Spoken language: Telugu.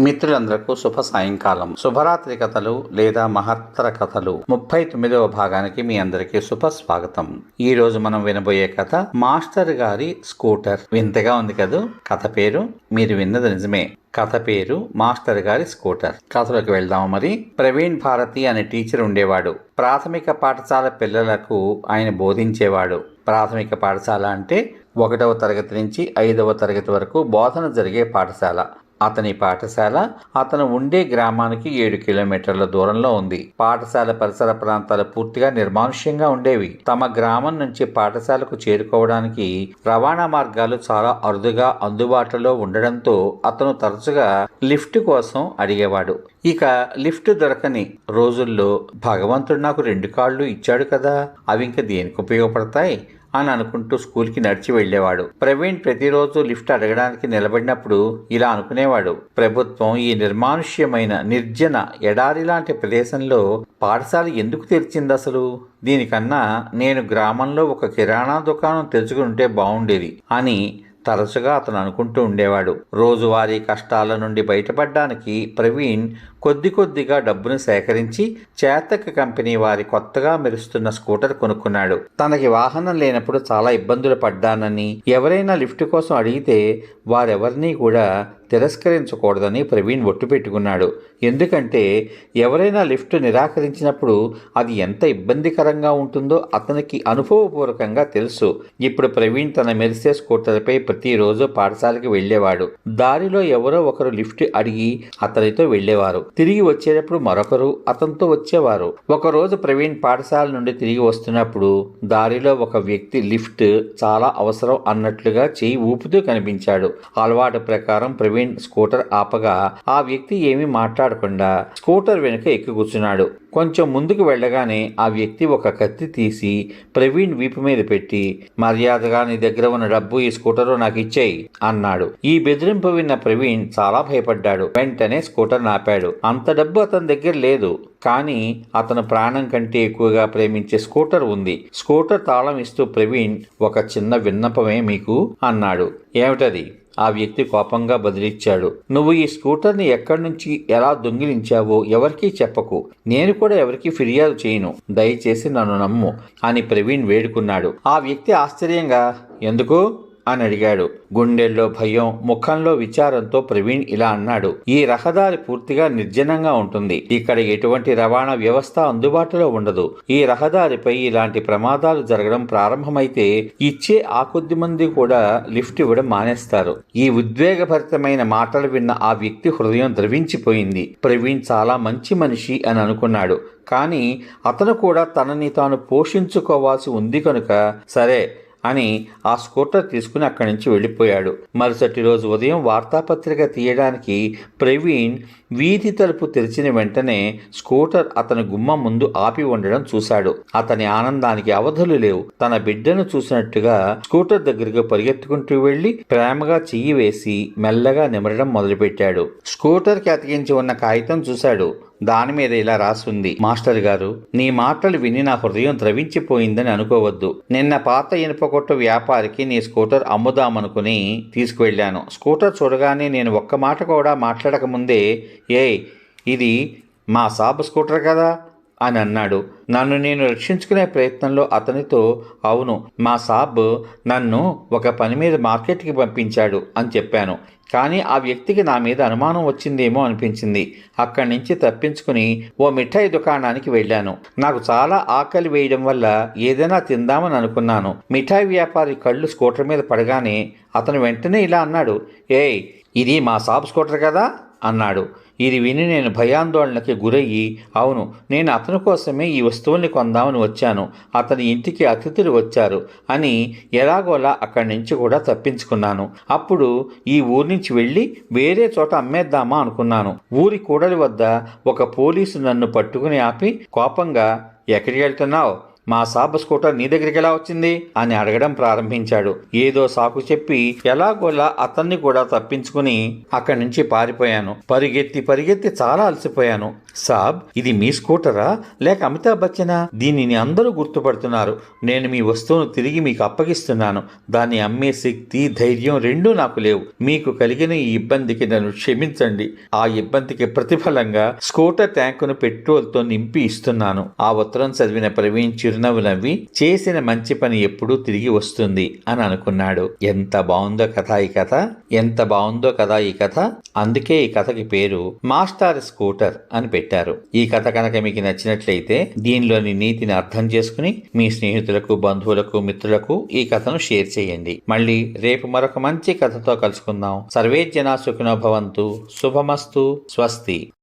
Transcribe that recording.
మిత్రులందరకు శుభ సాయంకాలం. శుభరాత్రి కథలు లేదా మహత్తర కథలు. ముప్పై తొమ్మిదవ భాగానికి మీ అందరికీ శుభ స్వాగతం. ఈ రోజు మనం వినబోయే కథ మాస్టర్ గారి స్కూటర్. వింతగా ఉంది కదూ? కథ పేరు మీరు విన్నది నిజమే. కథ పేరు మాస్టర్ గారి స్కూటర్. కథలోకి వెళ్దాం మరి. ప్రవీణ్ భారతి అనే టీచర్ ఉండేవాడు. ప్రాథమిక పాఠశాల పిల్లలకు ఆయన బోధించేవాడు. ప్రాథమిక పాఠశాల అంటే ఒకటవ తరగతి నుంచి ఐదవ తరగతి వరకు బోధన జరిగే పాఠశాల. అతని పాఠశాల అతను ఉండే గ్రామానికి ఏడు కిలోమీటర్ల దూరంలో ఉంది. పాఠశాల పరిసర ప్రాంతాలు పూర్తిగా నిర్మానుష్యంగా ఉండేవి. తమ గ్రామం నుంచి పాఠశాలకు చేరుకోవడానికి రవాణా మార్గాలు చాలా అరుదుగా అందుబాటులో ఉండడంతో అతను తరచుగా లిఫ్ట్ కోసం అడిగేవాడు. ఇక లిఫ్ట్ దొరకని రోజుల్లో భగవంతుడు నాకు రెండు కాళ్ళు ఇచ్చాడు కదా అవి ఇంకా దేనికి ఉపయోగపడతాయి? అని అనుకుంటూ స్కూల్కి నడిచి వెళ్ళేవాడు. ప్రవీణ్ ప్రతిరోజు లిఫ్ట్ అడగడానికి నిలబడినప్పుడు ఇలా అనుకునేవాడు. ప్రభుత్వం ఈ నిర్మానుష్యమైన నిర్జన ఎడారి లాంటి ప్రదేశంలో పాఠశాల ఎందుకు తెరిచింది అసలు? దీనికన్నా నేను గ్రామంలో ఒక కిరాణా దుకాణం తెరుచుకుంటే బాగుండేది అని తరచుగా అతను అనుకుంటూ ఉండేవాడు. రోజువారీ కష్టాల నుండి బయటపడడానికి ప్రవీణ్ కొద్ది కొద్దిగా డబ్బును సేకరించి చేతక కంపెనీ వారి కొత్తగా మెరుస్తున్న స్కూటర్ కొనుక్కున్నాడు. తనకి వాహనం లేనప్పుడు చాలా ఇబ్బందులు పడ్డానని ఎవరైనా లిఫ్ట్ కోసం అడిగితే వారెవరినీ కూడా తిరస్కరించకూడదని ప్రవీణ్ ఒట్టు పెట్టుకున్నాడు. ఎందుకంటే ఎవరైనా లిఫ్ట్ నిరాకరించినప్పుడు అది ఎంత ఇబ్బందికరంగా ఉంటుందో అతనికి అనుభవపూర్వకంగా తెలుసు. ఇప్పుడు ప్రవీణ్ తన మెరిసే స్కూటర్పై ప్రతిరోజు పాఠశాలకి వెళ్ళేవాడు. దారిలో ఎవరో ఒకరు లిఫ్ట్ అడిగి అతనితో వెళ్ళేవారు. తిరిగి వచ్చేటప్పుడు మరొకరు అతనితో వచ్చేవారు. ఒకరోజు ప్రవీణ్ పాఠశాల నుండి తిరిగి వస్తున్నప్పుడు దారిలో ఒక వ్యక్తి లిఫ్ట్ చాలా అవసరం అన్నట్లుగా చేయి ఊపుతూ కనిపించాడు. అలవాటు ప్రకారం ప్రవీణ్ స్కూటర్ ఆపగా ఆ వ్యక్తి ఏమీ మాట్లాడకుండా స్కూటర్ వెనుక ఎక్కి కూర్చున్నాడు. కొంచెం ముందుకు వెళ్ళగానే ఆ వ్యక్తి ఒక కత్తి తీసి ప్రవీణ్ వీపు మీద పెట్టి మర్యాదగా నీ దగ్గర ఉన్న డబ్బు ఈ స్కూటరు నాకు ఇచ్చేయి అన్నాడు. ఈ బెదిరింపు విన్న ప్రవీణ్ చాలా భయపడ్డాడు. వెంటనే స్కూటర్ ఆపాడు అంత డబ్బు అతని దగ్గర లేదు కానీ అతను ప్రాణం కంటే ఎక్కువగా ప్రేమించే స్కూటర్ ఉంది. స్కూటర్ తాళం ఇస్తూ ప్రవీణ్ ఒక చిన్న విన్నపమే మీకు అన్నాడు. ఏమిటది? ఆ వ్యక్తి కోపంగా బదిలిచ్చాడు. నువ్వు ఈ స్కూటర్ని ఎక్కడి నుంచి ఎలా దొంగిలించావో ఎవరికీ చెప్పకు. నేను కూడా ఎవరికీ ఫిర్యాదు చేయను. దయచేసి నన్ను నమ్ము అని ప్రవీణ్ వేడుకున్నాడు. ఆ వ్యక్తి ఆశ్చర్యంగా ఎందుకు? అని అడిగాడు. గుండెల్లో భయం ముఖంలో విచారంతో ప్రవీణ్ ఇలా అన్నాడు. ఈ రహదారి పూర్తిగా నిర్జనంగా ఉంటుంది. ఇక్కడ ఎటువంటి రవాణా వ్యవస్థ అందుబాటులో ఉండదు. ఈ రహదారిపై ఇలాంటి ప్రమాదాలు జరగడం ప్రారంభమైతే ఇచ్చే ఆ కొద్ది మంది కూడా లిఫ్ట్ ఇవ్వడం మానేస్తారు. ఈ ఉద్వేగభరితమైన మాటలు విన్న ఆ వ్యక్తి హృదయం ద్రవించిపోయింది. ప్రవీణ్ చాలా మంచి మనిషి అని అనుకున్నాడు. కానీ అతను కూడా తనని తాను పోషించుకోవాల్సి ఉంది కనుక సరే అని ఆ స్కూటర్ తీసుకుని అక్కడి నుంచి వెళ్ళిపోయాడు. మరుసటి రోజు ఉదయం వార్తాపత్రిక తీయడానికి ప్రవీణ్ వీధి తలుపు తెరిచిన వెంటనే స్కూటర్ అతని గుమ్మం ముందు ఆపి ఉండడం చూశాడు. అతని ఆనందానికి అవధులు లేవు. తన బిడ్డను చూసినట్టుగా స్కూటర్ దగ్గరకు పరిగెత్తుకుంటూ వెళ్ళి ప్రేమగా చెయ్యి వేసి మెల్లగా నిమరడం మొదలుపెట్టాడు. స్కూటర్కి అతికించి ఉన్న కాగితం చూశాడు. దాని మీద ఇలా రాసుంది. మాస్టర్ గారు నీ మాటలు విని నా హృదయం ద్రవించిపోయిందని అనుకోవద్దు. నిన్న పాత ఇనుపకొట్టు వ్యాపారికి నీ స్కూటర్ అమ్ముదామనుకుని తీసుకువెళ్ళాను. స్కూటర్ చూడగానే నేను ఒక్క మాట కూడా మాట్లాడకముందే ఏయ్ ఇది మా సాబ్ స్కూటర్ కదా? అని అన్నాడు. నన్ను నేను రక్షించుకునే ప్రయత్నంలో అతనితో అవును మా సాబ్ నన్ను ఒక పని మీద మార్కెట్కి పంపించాడు అని చెప్పాను. కానీ ఆ వ్యక్తికి నా మీద అనుమానం వచ్చిందేమో అనిపించింది. అక్కడి నుంచి తప్పించుకుని ఓ మిఠాయి దుకాణానికి వెళ్ళాను. నాకు చాలా ఆకలి వేయడం వల్ల ఏదైనా తిందామని అనుకున్నాను. మిఠాయి వ్యాపారి కళ్ళు స్కూటర్ మీద పడగానే అతను వెంటనే ఇలా అన్నాడు. ఏయ్ ఇది మా సాబ్ స్కూటర్ కదా? అన్నాడు. ఇది విని నేను భయాందోళనకి గురయ్యి అవును నేను అతని కోసమే ఈ వస్తువుల్ని కొందామని వచ్చాను అతని ఇంటికి అతిథులు వచ్చారు అని ఎలాగోలా అక్కడి నుంచి కూడా తప్పించుకున్నాను. అప్పుడు ఈ ఊరి నుంచి వెళ్ళి వేరే చోట అమ్మేద్దామా అనుకున్నాను. ఊరి కూడలి వద్ద ఒక పోలీసు నన్ను పట్టుకుని ఆపి కోపంగా ఎక్కడికి వెళ్తున్నావు? మా సాబ్ స్కూటర్ నీ దగ్గరికి ఎలా వచ్చింది? అని అడగడం ప్రారంభించాడు. ఏదో సాకు చెప్పి ఎలాగోలా అతన్ని కూడా తప్పించుకుని అక్కడి నుంచి పారిపోయాను. పరిగెత్తి పరిగెత్తి చాలా అలసిపోయాను. సాబ్ ఇది మీ స్కూటరా? లేక అమితాబ్ బచ్చనా? దీనిని అందరూ గుర్తుపడుతున్నారు. నేను మీ వస్తువును తిరిగి మీకు అప్పగిస్తున్నాను. దాన్ని అమ్మే శక్తి ధైర్యం రెండూ నాకు లేవు. మీకు కలిగిన ఈ ఇబ్బందికి నన్ను క్షమించండి. ఆ ఇబ్బందికి ప్రతిఫలంగా స్కూటర్ ట్యాంకును పెట్రోల్తో నింపి ఇస్తున్నాను. ఆ ఉత్తరం చదివిన ప్రవీణ్ చిరునవ్వు నవ్వి చేసిన మంచి పని ఎప్పుడూ తిరిగి వస్తుంది అని అనుకున్నాడు. ఎంత బాగుందో కథ ఈ కథ? ఎంత బాగుందో కదా ఈ కథ? అందుకే ఈ కథకి పేరు మాస్టర్ స్కూటర్ అని పెట్టారు. ఈ కథ కనుక మీకు నచ్చినట్లయితే దీనిలోని నీతిని అర్థం చేసుకుని మీ స్నేహితులకు బంధువులకు మిత్రులకు ఈ కథను షేర్ చేయండి. మళ్ళీ రేపు మరొక మంచి కథతో కలుసుకుందాం. సర్వే జనా సుఖినో భవంతు. శుభమస్తు. స్వస్తి.